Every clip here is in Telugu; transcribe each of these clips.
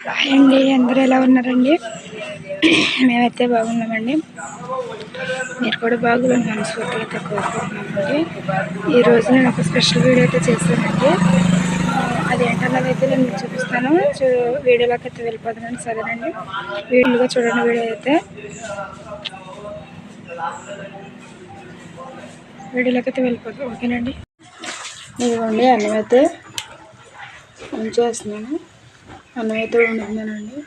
హాయ్ అండి అందరూ ఎలా ఉన్నారండి? మేమైతే బాగున్నామండి. మీరు కూడా బాగుందని మనస్ఫూర్తిగా అయితే కోరుకుంటున్నామండి ఈరోజు నేను ఒక స్పెషల్ వీడియో అయితే చేశానండి. అది ఏంటన్నది అయితే నేను మీకు చూపిస్తాను. వీడియోలోకి అయితే వెళ్ళిపోతానండి సరేనండి. వీడియోగా చూడండి వీడియో అయితే. వీడియోలోకి అయితే వెళ్ళిపోతాం ఓకేనండి. ఇదిగోండి అన్నం అయితే అన్నం అయితే వండుతున్నానండి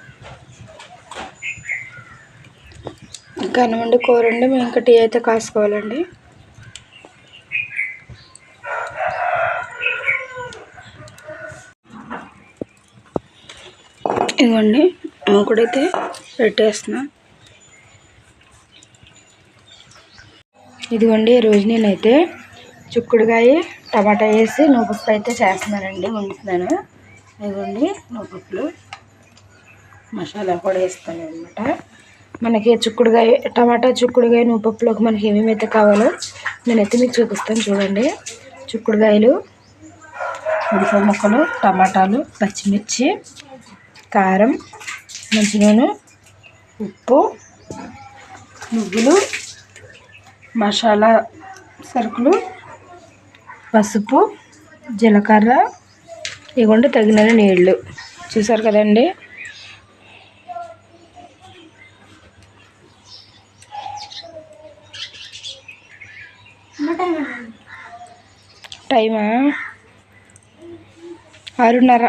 ఇంకా అన్నం వండి కూర అండి మేము ఇంకా టీ అయితే కాసుకోవాలండి. ఇదిగోండి మూకుడైతే పెట్టేస్తున్నా. ఇదిగోండి ఈరోజు నేనైతే చుక్కుడుకాయ టమాటా వేసి నువ్వుపప్పు అయితే చేస్తున్నానండి వండుతున్నాను. ఇదిగోండి నువ్వుపుట్లు మసాలా కూడా వేస్తాను అనమాట మనకి చుక్కుడుకాయ టమాటా చుక్కుడుకాయ నువ్వుపప్పులోకి మనకి ఏమేమైతే కావాలో నేనైతే మీకు చూపిస్తాను చూడండి. చుక్కుడుకాయలు ఉడిప ముక్కలు టమాటాలు పచ్చిమిర్చి కారం మంచినూనె ఉప్పు నువ్వులు మసాలా సరుకులు పసుపు జీలకర్ర ఇవ్వండి తగిన నీళ్ళు చూసారు కదండి? టైమా? ఆరున్నర.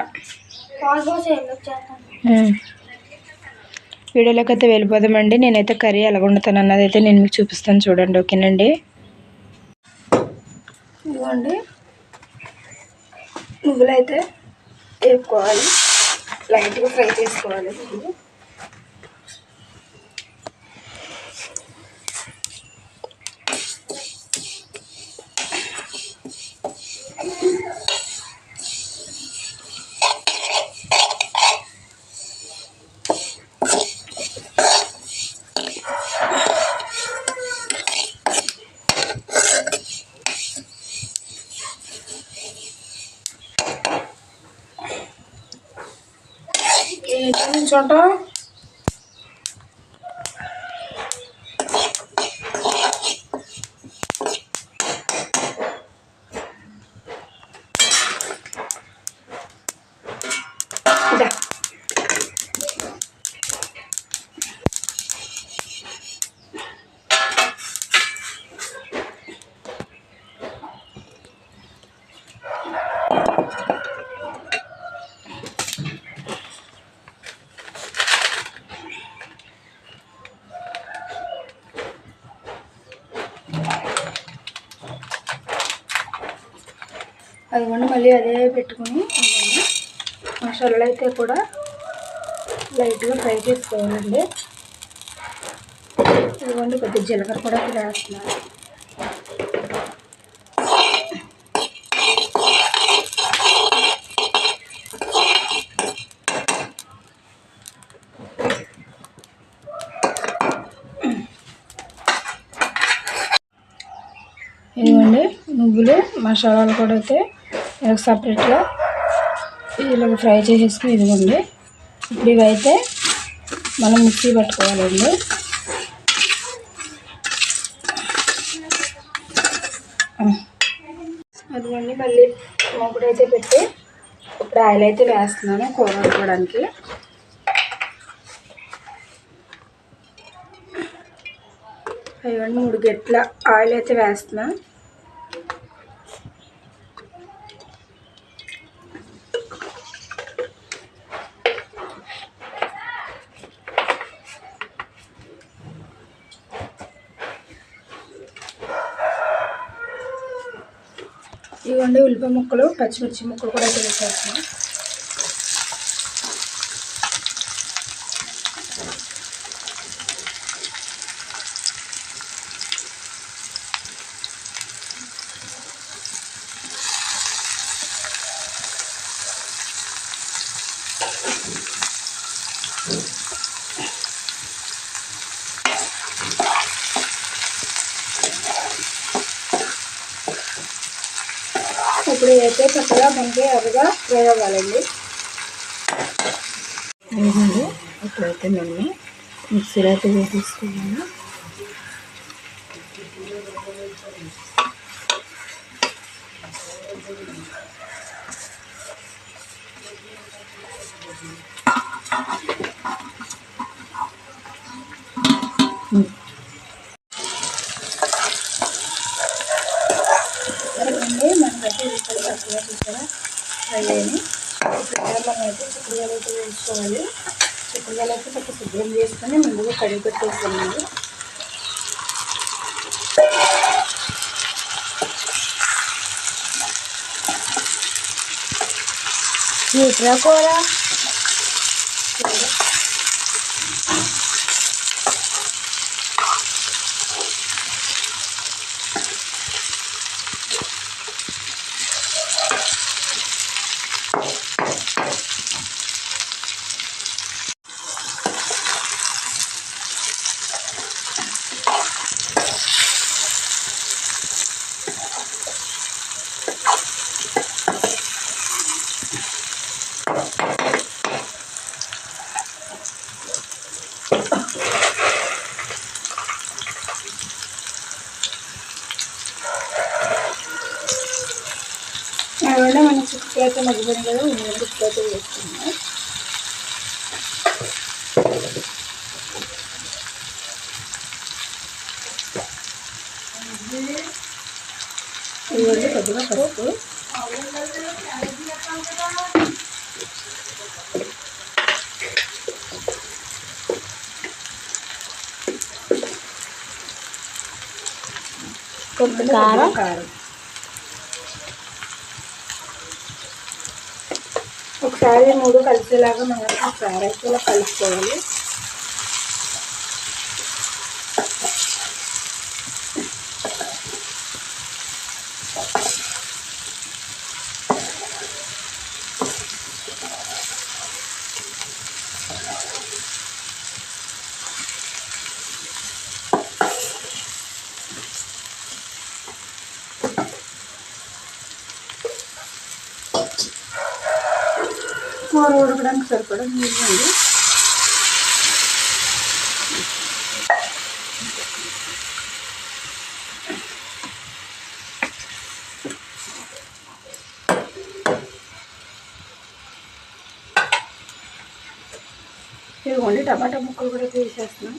వీడియోలోకి అయితే వెళ్ళిపోదామండి. నేనైతే కర్రీ ఎలా వండుతాను అన్నది అయితే నేను మీకు చూపిస్తాను చూడండి. ఓకేనండి? ఇదిగోండి. నువ్వులైతే వేపుకోవాలి. లైట్గా ఫ్రై చేసుకోవాలి. చూడండి మళ్ళీ అదే పెట్టుకుని మసాలాలు అయితే కూడా లైట్గా ఫ్రై చేసుకోవాలండి. ఇదిగోండి కొద్దిగా జీలకర్ర కూడా వేస్తున్నాను ఇదిగోండి నువ్వులు మసాలాలు కూడా అయితే ఇలాగ సపరేట్గా ఇలాగ ఫ్రై చేసేసుకుని ఇదిగోండి. ఇప్పుడు ఇవైతే మనం మిక్సీ పట్టుకోవాలండి. అదిగోండి మళ్ళీ మూకుడు అయితే పెట్టి ఇప్పుడు ఆయిల్ అయితే వేస్తున్నాను కూర వండుకోవడానికి. అయ్యండి మూడు గెట్ల ఆయిల్ అయితే వేస్తున్నాను ఇవ్వండి ఉల్లిపాయ ముక్కలు పచ్చిమిర్చి ముక్కలు కూడా అయితే వేసేస్తున్నాం. ఇప్పుడు అయితే చక్కగా మనకి ఎర్రగా ఫ్రై అవ్వాలండి ఇప్పుడైతే నేను మిక్సీలో అయితే వేసేసుకున్నాను. పెట్టి ఇక్కడ చక్కగా చూసారా? ఫ్రై అయ్యి ఇప్పుడు మనం అయితే చిక్కుడుగాయలు అయితే వేసుకోవాలి. చిక్కుడుగాయలు అయితే కొంచెం శుభ్రం చేసుకొని ముందుగా కడిగి పెట్టేసుకోవాలి కూర అందువల్ల మనం చుట్టూ అయితే మగ్గిపోయింది కదా ఉల్లిగడ్డ చుట్టూ అయితే ఇదిగోండి కొద్దిగా పసుపు. కారం. కారం. ఒకసారి మూడు కలిసేలాగా మనం ఒకసారి అయితే కలుపుకోవాలి. కూర ఉడకడానికి సరిపడా నీళ్ళు అండి. ఇదిగోండి టమాటా ముక్కలు కూడా తీసేస్తున్నాం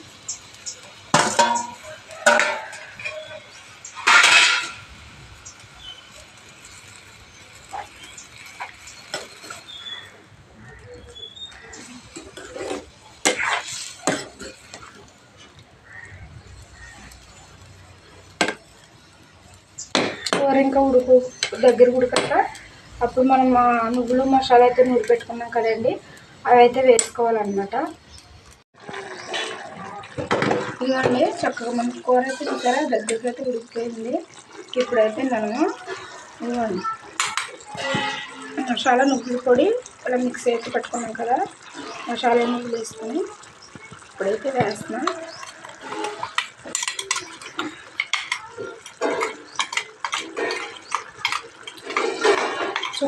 కూర ఇంకా ఉడుకు దగ్గర ఉడకక అప్పుడు మనం మా నువ్వులు మసాలా అయితే నూరి పెట్టుకున్నాం కదండి. అవి అయితే వేసుకోవాలన్నమాట. ఇదిగోండి చక్కగా మనకి కూర అయితే చూసారా? దగ్గరికి అయితే ఉడికిపోయింది. ఇప్పుడైతే మనము ఇదిగోండి మసాలా నువ్వుల పొడి ఇలా మిక్స్ అయితే పెట్టుకున్నాం కదా. మసాలా నువ్వులు వేసుకొని ఇప్పుడైతే వేస్తున్నాం.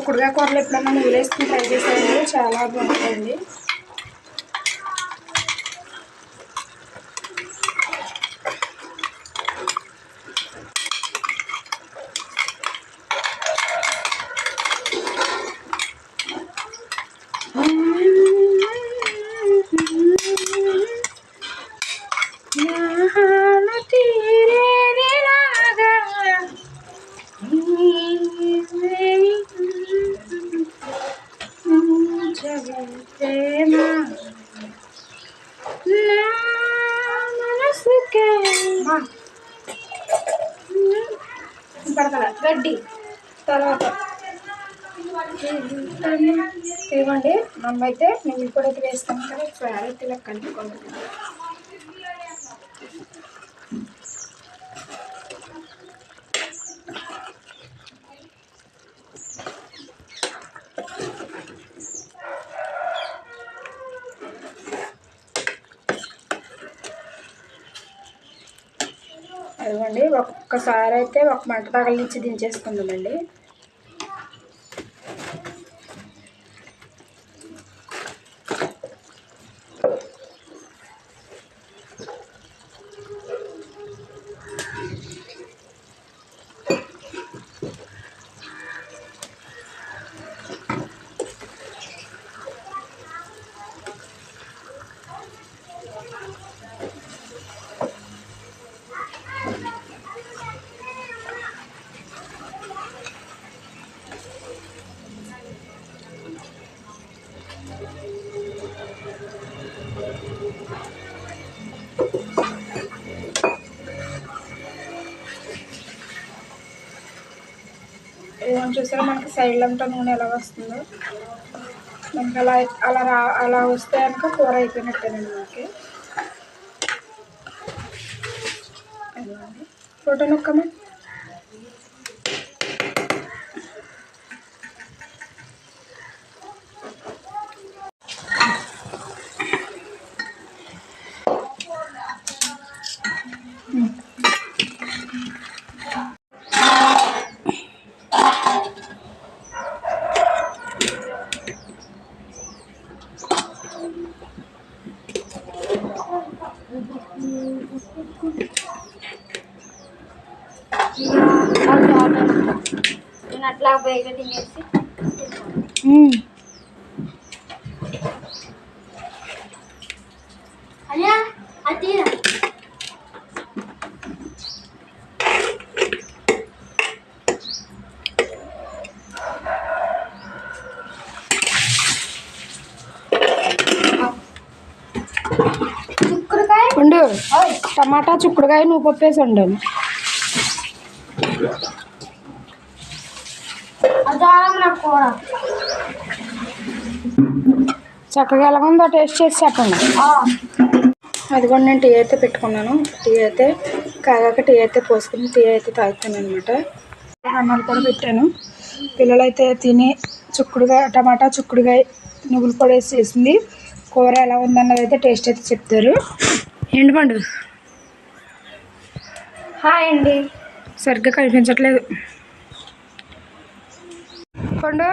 కూరగాయ కూరలు ఎప్పుడైనా నువ్వు వేసుకుని ట్రై చేసేయండి చాలా బాగుంటుంది. గడ్డి తర్వాత ఇవ్వండి మనమైతే అయితే నువ్వులు వేస్తాం. కదా క్యారెట్ ఇలా కలుపుకోవాలి అదిగోండి ఒక్కసారి అయితే ఒక మంట పగలించి దించేసుకుందామండి. చూసారా? మనకి సైడ్ అంతా నూనె ఎలా వస్తుందో. మనకి అలా అలా రా అలా వస్తే కనుక కూర అయిపోయినట్టేనండి మనకి. అదిగోండి. ఫోటో నొక్కమా? అట్లా బయట తినేసి అయ్యా అది ఉండు. టమాటా చుక్కుడుకాయ నువ్వు పప్పేసి ఉండాను అదారం నాకు కూర చక్కగా ఎలాగుందో టేస్ట్ చేసి చెప్పండి. ఆ, అదిగోండి నేను టీ అయితే పెట్టుకున్నాను. టీ అయితే కాగాక టీ అయితే పోసుకుని టీ అయితే తాగుతాను అనమాట అన్నాలు కూడా పెట్టాను. పిల్లలు అయితే తిని చుక్కుడుగా టమాటా చుక్కుడుగాయ నువ్వులు కూడా వేసి చేసింది. కూర ఎలా ఉందన్నది అయితే టేస్ట్ అయితే చెప్తారు. ఏంటి పండు? హాయ్ అండి. సరిగ్గా కనిపించట్లేదు. పండు.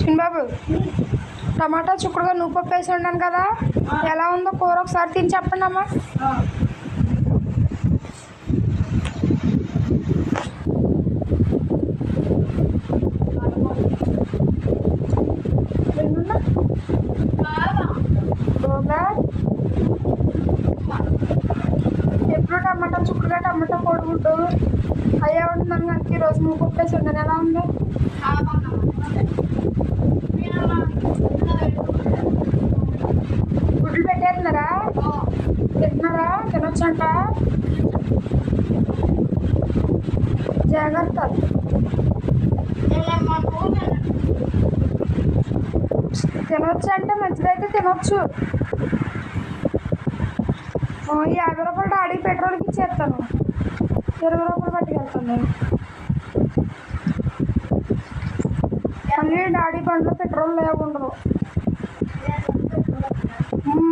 చిన్నబాబు టమాటా చుక్కుడుగా నువ్వు పప్పు వేసి ఉన్నాను కదా. ఎలా ఉందో కూర ఒకసారి తిని చెప్పండి అమ్మా. ఎప్పుడు టమాటా చుక్కుడుగా టమాటా కోడిగుడ్డు అయ్యా ఉంటున్నాను కనుక ఈరోజు నువ్వు పప్పేసి ఉన్నాను ఎలా ఉంది? తినొచ్చు అంటే మంచిదైతే తినొచ్చు. యాభై రూపాయలు డాడీ పెట్రోల్కి ఇచ్చేస్తాను. ఇరవై రూపాయలు పట్టుకెళ్తాను. మళ్ళీ డాడీ బండిలో పెట్రోల్ లేకుండదు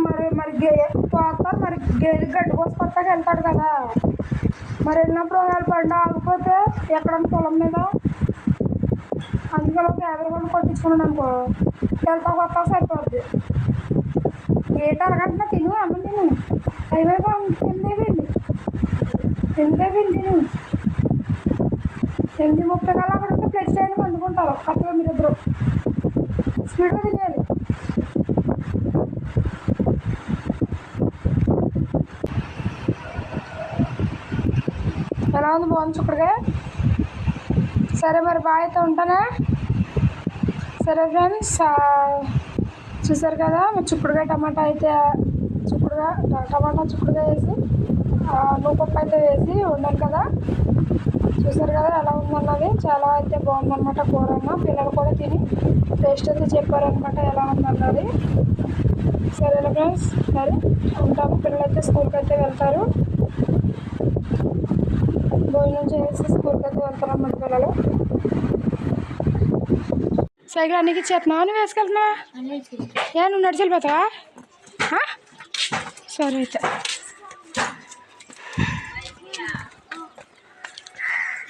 మరి మరి గే పోతారు మరి గేదె గడ్డి కోసుకొస్తాక వెళ్తాడు కదా. మరి వెళ్ళినప్పుడు ఒకవేళ బండి ఆగిపోతే ఎక్కడ పొలం మీద అందుకని ఒక యాభై రూపాయలు కొట్టించుకున్నాను అనుకో వెళ్తా కొత్త సరిపోద్ది. ఏట అరగంట తిను అమ్మండి నేను అయిపోయి తిందే పిండి తిందే పిండి ఎనిమిది ముప్పై కల్లా అక్కడ ఉంటే ప్లేస్ చేయడానికి అందుకుంటారు కరెక్ట్గా మీరు ఇద్దరు స్పీడ్గా తినేయాలి ఎలా ఉంది? బాగుంది చుక్కడిగా సరే మరి బాయ్ అయితే ఉంటానా? సరే ఫ్రెండ్స్ చూసారు కదా మరి చుక్కుడుగా టమాటా అయితే చుక్కుడుగా టమాటా చుక్కుడుగా వేసి నూపప్పు అయితే వేసి వండాను కదా. చూసారు కదా ఎలా ఉందన్నది? చాలా అయితే బాగుందన్నమాట కూర అన్న. పిల్లలు కూడా తిని టేస్ట్ అయితే చెప్పారనమాట ఎలా ఉందన్నది. సరేనా ఫ్రెండ్స్ మరి ఉంటాము. పిల్లలు అయితే స్కూల్కి అయితే వెళ్తారు. చేసి స్కూల్కి అయితే పిల్లలు సైకిల్ అన్నికి ఇచ్చేస్తున్నావా నువ్వు వేసుకెళ్తున్నావా ఏ నువ్వు నడిచి వెళ్ళిపోతావా? సరే అయితే.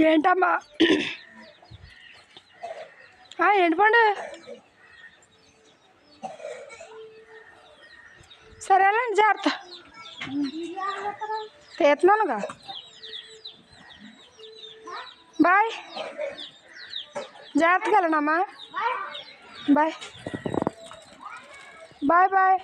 ఏంటమ్మా? ఏంటి పండు? సరేనండి జాగ్రత్త. తీస్తున్నానుగా. బాయ్ జాగ్రత్తగా వెళ్ళనమ్మా బాయ్ బాయ్ బాయ్